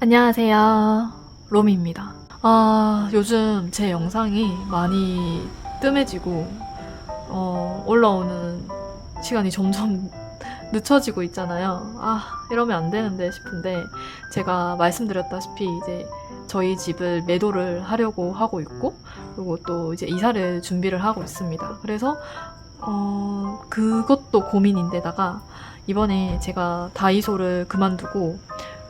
안녕하세요. 로미입니다. 아, 요즘 제 영상이 많이 뜸해지고, 어, 올라오는 시간이 점점 늦춰지고 있잖아요. 아, 이러면 안 되는데 싶은데, 제가 말씀드렸다시피 이제 저희 집을 매도를 하려고 하고 있고, 그리고 또 이제 이사를 준비를 하고 있습니다. 그래서, 어, 그것도 고민인데다가, 이번에 제가 다이소를 그만두고,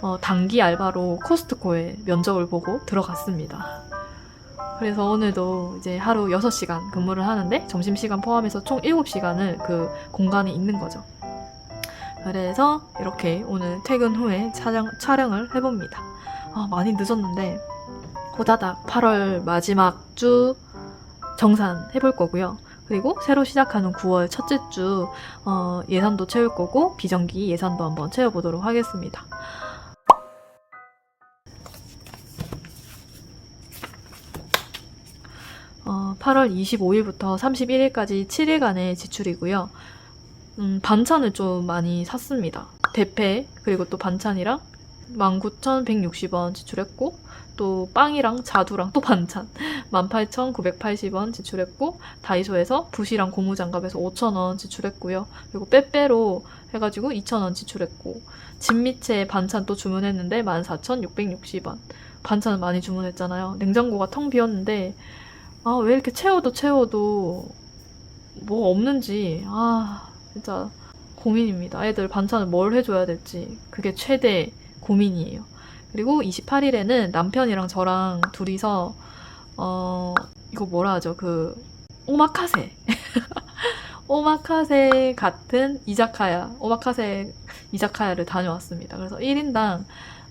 어, 단기 알바로 코스트코에 면접을 보고 들어갔습니다. 그래서 오늘도 이제 하루 6시간 근무를 하는데 점심시간 포함해서 총 7시간을 그 공간에 있는 거죠. 그래서 이렇게 오늘 퇴근 후에 촬영, 촬영을 해봅니다. 아, 많이 늦었는데 호다닥 8월 마지막 주 정산 해볼 거고요. 그리고 새로 시작하는 9월 첫째 주 어, 예산도 채울 거고 비정기 예산도 한번 채워보도록 하겠습니다. 어, 8월 25일부터 31일까지 7일간의 지출이고요. 음, 반찬을 좀 많이 샀습니다. 대패 그리고 또 반찬이랑 19,160원 지출했고 또 빵이랑 자두랑 또 반찬 18,980원 지출했고 다이소에서 붓이랑 고무장갑에서 5,000원 지출했고요. 그리고 빼빼로 해가지고 2,000원 지출했고 진미채 반찬 또 주문했는데 14,660원 반찬을 많이 주문했잖아요. 냉장고가 텅 비었는데 아, 왜 이렇게 채워도 채워도 뭐가 없는지, 아, 진짜 고민입니다. 애들 반찬을 뭘 해줘야 될지. 그게 최대 고민이에요. 그리고 28일에는 남편이랑 저랑 둘이서, 어, 이거 뭐라 하죠? 그, 오마카세. 오마카세 같은 이자카야, 오마카세 이자카야를 다녀왔습니다. 그래서 1인당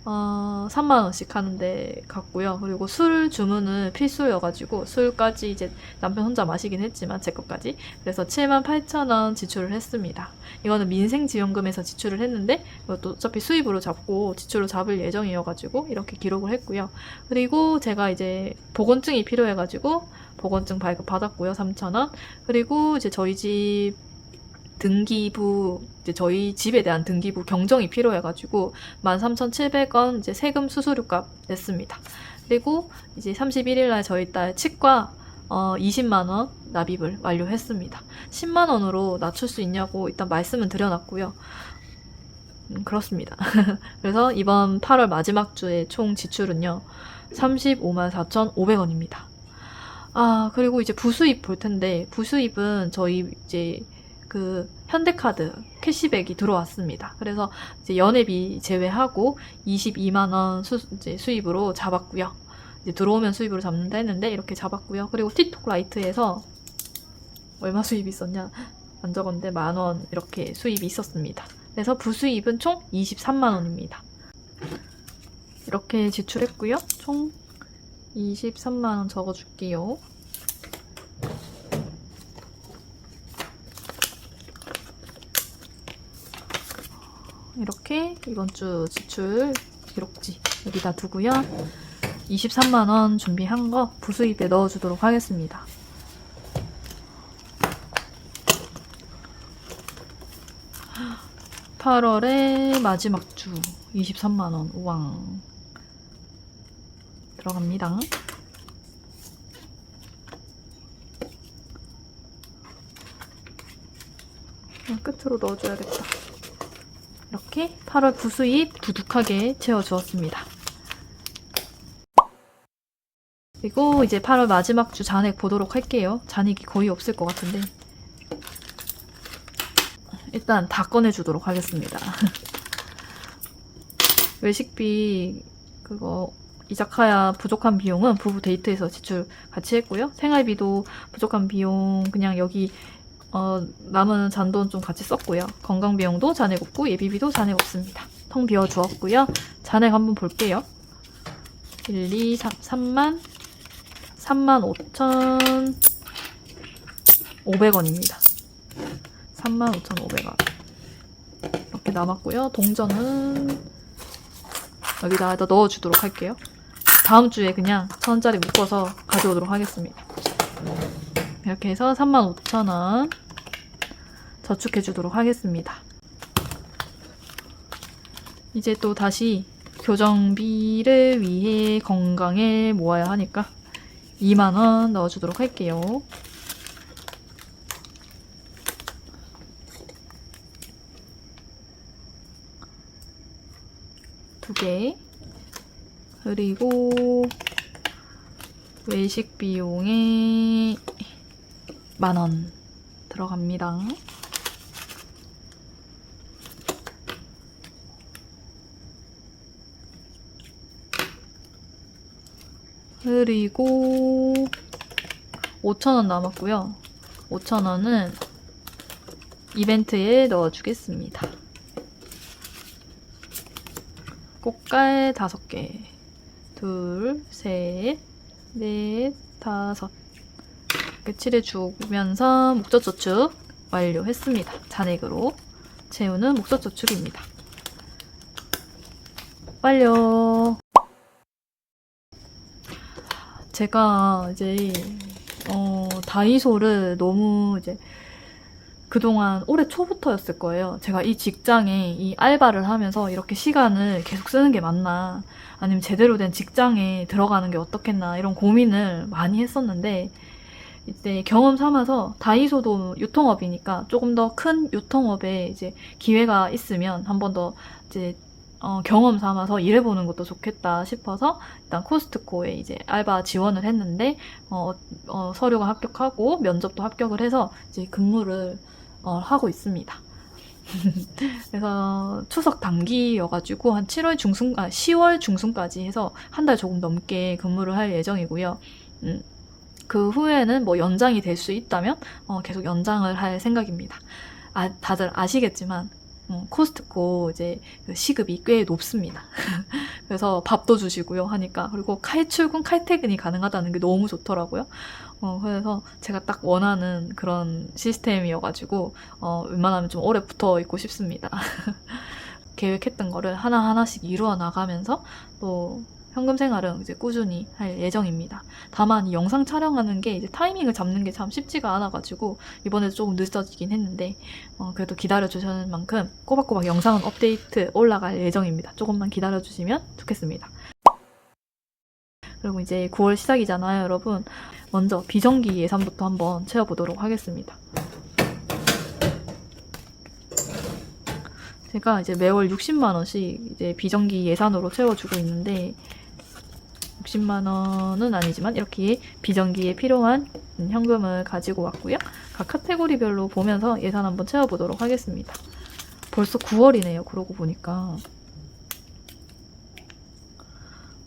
어, 3만 원씩 하는데 갔고요. 그리고 술 주문은 필수여가지고 술까지 이제 남편 혼자 마시긴 했지만 제 것까지. 그래서 7만 8천 원 지출을 했습니다. 이거는 민생지원금에서 지출을 했는데 이것도 어차피 수입으로 잡고 지출을 잡을 예정이어가지고 이렇게 기록을 했고요. 그리고 제가 이제 보건증이 필요해가지고 보건증 발급 받았고요. 3천 원. 그리고 이제 저희 집 등기부 이제 저희 집에 대한 등기부 경정이 필요해가지고 13,700원 이제 세금 수수료값 냈습니다. 그리고 이제 31일 날 저희 딸 치과 어 20만 원 납입을 완료했습니다. 10만 원으로 낮출 수 있냐고 일단 말씀은 드려놨고요. 음, 그렇습니다. 그래서 이번 8월 마지막 주의 총 지출은요 35만 4,500원입니다. 아 그리고 이제 부수입 볼 텐데 부수입은 저희 이제 그 현대카드 캐시백이 들어왔습니다. 그래서 이제 연회비 제외하고 22만 원 수, 수입으로 잡았고요. 이제 들어오면 수입으로 잡는다 했는데 이렇게 잡았고요. 그리고 틱톡 라이트에서 얼마 수입이 있었냐 안 적었는데 만 원 이렇게 수입이 있었습니다. 그래서 부수입은 총 23만 원입니다. 이렇게 지출했고요. 총 23만 원 적어줄게요. 이렇게 이번 주 지출 기록지 여기다 두고요. 23만 원 준비한 거 부수입에 넣어주도록 하겠습니다. (8월의) 마지막 주 (23만 원) 우왕 들어갑니다. 끝으로 넣어줘야겠다. 이렇게 8월 부수입 두둑하게 채워주었습니다. 그리고 이제 8월 마지막 주 잔액 보도록 할게요. 잔액이 거의 없을 것 같은데. 일단 다 꺼내주도록 하겠습니다. 외식비, 그거, 이자카야 부족한 비용은 부부 데이트에서 지출 같이 했고요. 생활비도 부족한 비용 그냥 여기 어, 남은 잔돈 좀 같이 썼고요. 건강 비용도 잔액 없고 예비비도 잔액 없습니다. 텅 비워 주었고요. 잔액 한번 볼게요. 1, 2, 3, 3만 3만 5천 500원입니다. 3만 5천 500원. 이렇게 남았고요. 동전은 여기다 넣어주도록 할게요. 다음 주에 그냥 천 원짜리 묶어서 가져오도록 하겠습니다. 이렇게 해서 35,000원 저축해 주도록 하겠습니다. 이제 또 다시 교정비를 위해 건강에 모아야 하니까 2만원 넣어주도록 할게요. 두 개. 그리고 외식 비용에 만원 들어갑니다. 그리고 5,000원 남았고요. 5,000원은 이벤트에 넣어주겠습니다. 꽃갈 5개. 둘, 셋, 넷, 다섯. 이렇게 칠해주면서 목젖저축 완료했습니다. 잔액으로 채우는 목젖저축입니다. 완료. 제가 이제 어, 다이소를 너무 이제 그동안 올해 초부터였을 거예요. 제가 이 직장에 이 알바를 하면서 이렇게 시간을 계속 쓰는 게 맞나, 아니면 제대로 된 직장에 들어가는 게 어떻겠나, 이런 고민을 많이 했었는데, 이때 경험 삼아서 다이소도 유통업이니까 조금 더 큰 유통업에 이제 기회가 있으면 한 번 더 이제 어, 경험 삼아서 일해보는 것도 좋겠다 싶어서 일단 코스트코에 이제 알바 지원을 했는데 어, 어, 서류가 합격하고 면접도 합격을 해서 이제 근무를 어, 하고 있습니다. 그래서 추석 단기여가지고 한 7월 중순, 아 10월 중순까지 해서 한 달 조금 넘게 근무를 할 예정이고요. 음, 그 후에는 뭐 연장이 될 수 있다면 어, 계속 연장을 할 생각입니다. 아, 다들 아시겠지만 음, 코스트코 이제 그 시급이 꽤 높습니다. 그래서 밥도 주시고요 하니까 그리고 칼출근 칼퇴근이 가능하다는 게 너무 좋더라고요. 어, 그래서 제가 딱 원하는 그런 시스템이어가지고 어, 웬만하면 좀 오래 붙어 있고 싶습니다. 계획했던 거를 하나하나씩 이루어 나가면서 또 현금 생활은 이제 꾸준히 할 예정입니다. 다만 이 영상 촬영하는 게 이제 타이밍을 잡는 게 참 쉽지가 않아가지고 이번에도 조금 늦어지긴 했는데 어, 그래도 기다려 주시는 만큼 꼬박꼬박 영상은 업데이트 올라갈 예정입니다. 조금만 기다려 주시면 좋겠습니다. 그리고 이제 9월 시작이잖아요, 여러분. 먼저 비정기 예산부터 한번 채워보도록 하겠습니다. 제가 이제 매월 60만 원씩 이제 비정기 예산으로 채워주고 있는데 60만 원은 아니지만 이렇게 비정기에 필요한 현금을 가지고 왔고요. 각 카테고리별로 보면서 예산 한번 채워보도록 하겠습니다. 벌써 9월이네요. 그러고 보니까.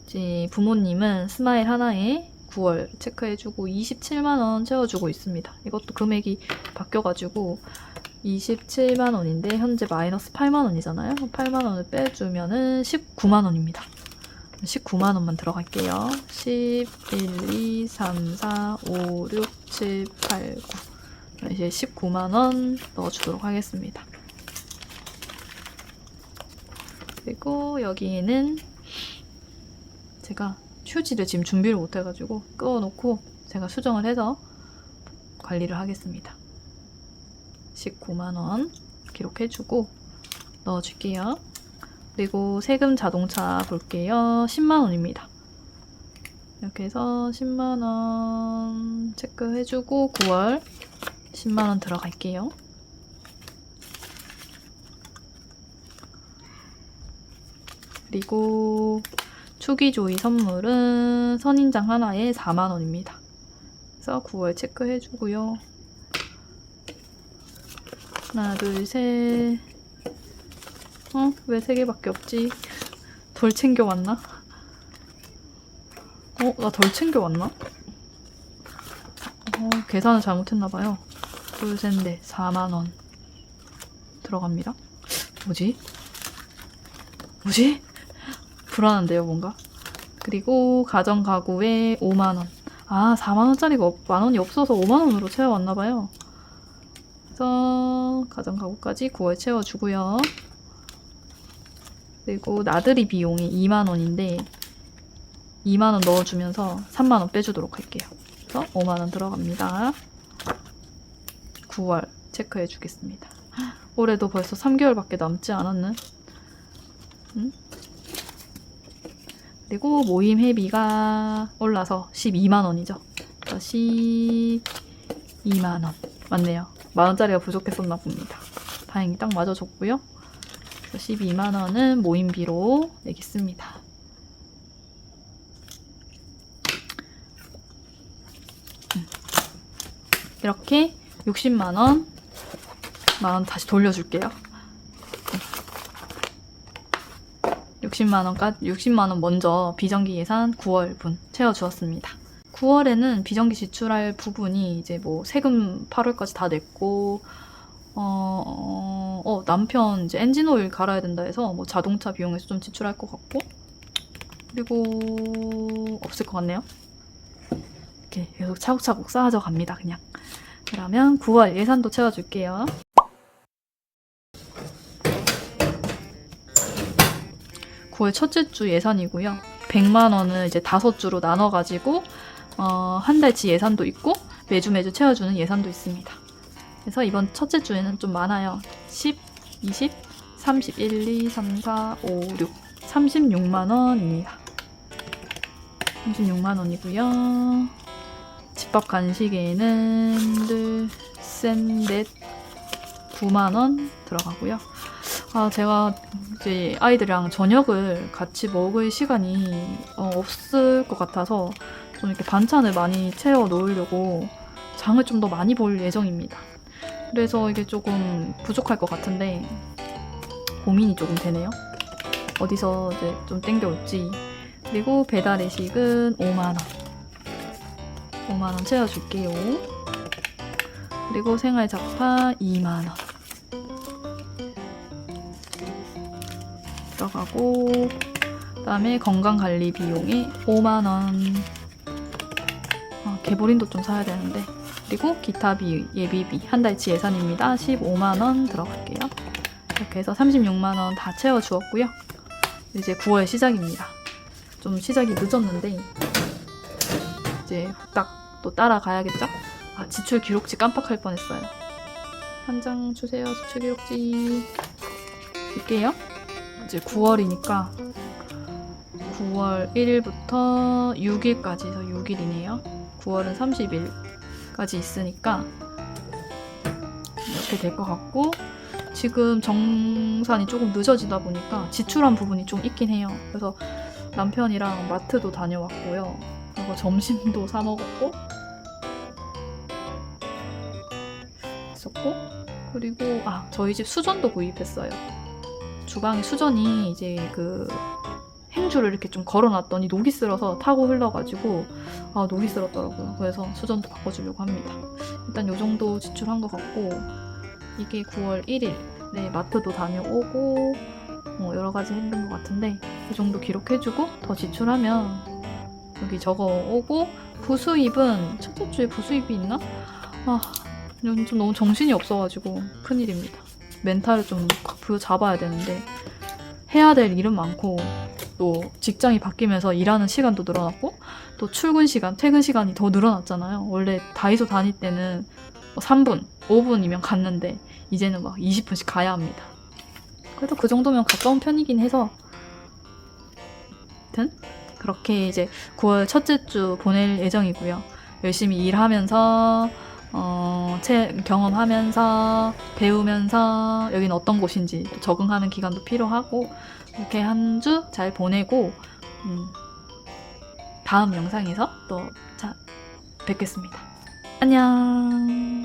이제 부모님은 스마일 하나에 9월 체크해주고 27만 원 채워주고 있습니다. 이것도 금액이 바뀌어가지고 27만 원인데 현재 마이너스 8만 원이잖아요. 8만 원을 빼주면은 19만 원입니다. 19만 원만 들어갈게요. 10, 1, 2, 3, 4, 5, 6, 7, 8, 9. 이제 19만 원 넣어주도록 하겠습니다. 그리고 여기에는 제가 휴지를 지금 준비를 못해가지고 끄어놓고 제가 수정을 해서 관리를 하겠습니다. 19만원 기록해주고 넣어줄게요. 그리고 세금 자동차 볼게요. 10만원입니다. 이렇게 해서 10만원 체크해주고 9월 10만원 들어갈게요. 그리고 추기조이 선물은 선인장 하나에 4만원입니다. 그래서 9월 체크해주고요. 하나, 둘, 셋. 어? 왜 세 개밖에 없지? 덜 챙겨왔나? 어? 나 덜 챙겨왔나? 어, 계산을 잘못했나봐요. 둘, 셋, 넷. 4만원. 들어갑니다. 뭐지? 뭐지? 불안한데요, 뭔가? 그리고 가정가구에 5만원. 아, 4만원짜리가 만원이 없어서 5만원으로 채워왔나봐요. 그래서 가정가구까지 9월 채워주고요. 그리고 나들이 비용이 2만원인데 2만원 넣어주면서 3만원 빼주도록 할게요. 그래서 5만원 들어갑니다. 9월 체크해 주겠습니다. 올해도 벌써 3개월밖에 남지 않았는? 응? 그리고 모임 회비가 올라서 12만 원이죠. 12만 원. 맞네요. 만 원짜리가 부족했었나 봅니다. 다행히 딱 맞아줬고요. 12만 원은 모임비로 내겠습니다. 음. 이렇게 60만 원, 만원 다시 돌려줄게요. 60만 원까지 60만 원 먼저 비정기 예산 9월분 채워 주었습니다. 9월에는 비정기 지출할 부분이 이제 뭐 세금 8월까지 다 냈고 어, 어, 어, 남편 이제 엔진 오일 갈아야 된다 해서 뭐 자동차 비용에서 좀 지출할 것 같고 그리고 없을 것 같네요. 이렇게 계속 차곡차곡 쌓아져 갑니다. 그냥 그러면 9월 예산도 채워줄게요. 9월 첫째 주 예산이고요. 100만 원을 이제 다섯 주로 나눠 가지고 어, 한 달치 예산도 있고 매주 매주 채워주는 예산도 있습니다. 그래서 이번 첫째 주에는 좀 많아요. 10, 20, 31, 2, 3, 4, 5, 6, 36만 원입니다. 36만 원이고요. 집밥 간식에는 둘, 셋, 넷, 9만 원 들어가고요. 아, 제가 이제 아이들이랑 저녁을 같이 먹을 시간이 어, 없을 것 같아서 좀 이렇게 반찬을 많이 채워 놓으려고 장을 좀 더 많이 볼 예정입니다. 그래서 이게 조금 부족할 것 같은데 고민이 조금 되네요. 어디서 이제 좀 땡겨올지. 그리고 배달 외식은 5만 원. 5만 원 채워줄게요. 그리고 생활 잡파 2만 원. 들어가고 그 다음에 건강 관리 비용에 5만 원. 아, 개보린도 좀 사야 되는데. 그리고 기타 비 예비비 한 달치 예산입니다. 15만 원 들어갈게요. 이렇게 해서 36만 원 다 채워 주었고요. 이제 9월 시작입니다. 좀 시작이 늦었는데 이제 후딱 또 따라가야겠죠? 아, 지출 기록지 깜빡할 뻔했어요. 한 장 주세요. 지출 기록지. 줄게요. 이제 9월이니까 9월 1일부터 6일까지 해서 6일이네요. 9월은 30일까지 있으니까 이렇게 될 것 같고 지금 정산이 조금 늦어지다 보니까 지출한 부분이 좀 있긴 해요. 그래서 남편이랑 마트도 다녀왔고요. 그리고 점심도 사 먹었고 있었고 그리고 아 저희 집 수전도 구입했어요. 주방에 수전이 이제 그 행주를 이렇게 좀 걸어놨더니 녹이 슬어서 타고 흘러가지고 아 녹이 슬었더라고요. 그래서 수전도 바꿔주려고 합니다. 일단 요 정도 지출한 것 같고 이게 9월 1일 네 마트도 다녀오고 뭐 여러 가지 했는 것 같은데 이 정도 기록해주고 더 지출하면 여기 적어오고 부수입은 첫째 주에 부수입이 있나? 아 요즘 좀 너무 정신이 없어가지고 큰일입니다. 멘탈을 좀 부여잡아야 되는데 해야 될 일은 많고 또 직장이 바뀌면서 일하는 시간도 늘어났고 또 출근 시간, 퇴근 시간이 더 늘어났잖아요. 원래 다이소 다닐 때는 뭐 3분, 5분이면 갔는데 이제는 막 20분씩 가야 합니다. 그래도 그 정도면 가까운 편이긴 해서 아무튼 그렇게 이제 9월 첫째 주 보낼 예정이고요. 열심히 일하면서 어, 체, 경험하면서 배우면서 여기는 어떤 곳인지 또 적응하는 기간도 필요하고 이렇게 한 주 잘 보내고 음, 다음 영상에서 또 자, 뵙겠습니다. 안녕.